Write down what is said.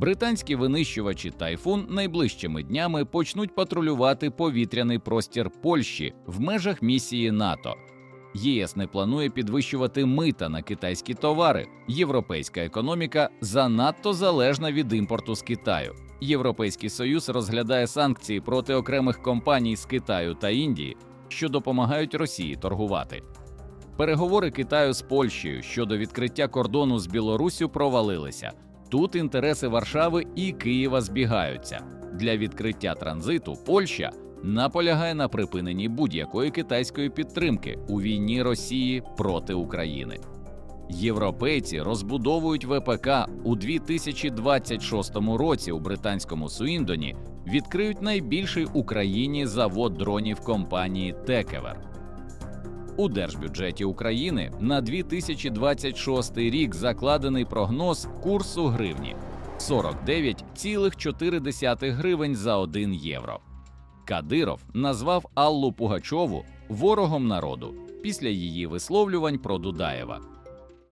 Британські винищувачі Тайфун найближчими днями почнуть патрулювати повітряний простір Польщі в межах місії НАТО. ЄС не планує підвищувати мита на китайські товари. Європейська економіка занадто залежна від імпорту з Китаю. Європейський союз розглядає санкції проти окремих компаній з Китаю та Індії, що допомагають Росії торгувати. Переговори Китаю з Польщею щодо відкриття кордону з Білоруссю провалилися. Тут інтереси Варшави і Києва збігаються. Для відкриття транзиту Польща наполягає на припиненні будь-якої китайської підтримки у війні Росії проти України. Європейці розбудовують ВПК у 2026 році у британському Суіндоні відкриють найбільший Україні завод дронів компанії Текевер. У держбюджеті України на 2026 рік закладений прогноз курсу гривні 49,4 гривень за 1 євро. Кадиров назвав Аллу Пугачову ворогом народу після її висловлювань про Дудаєва.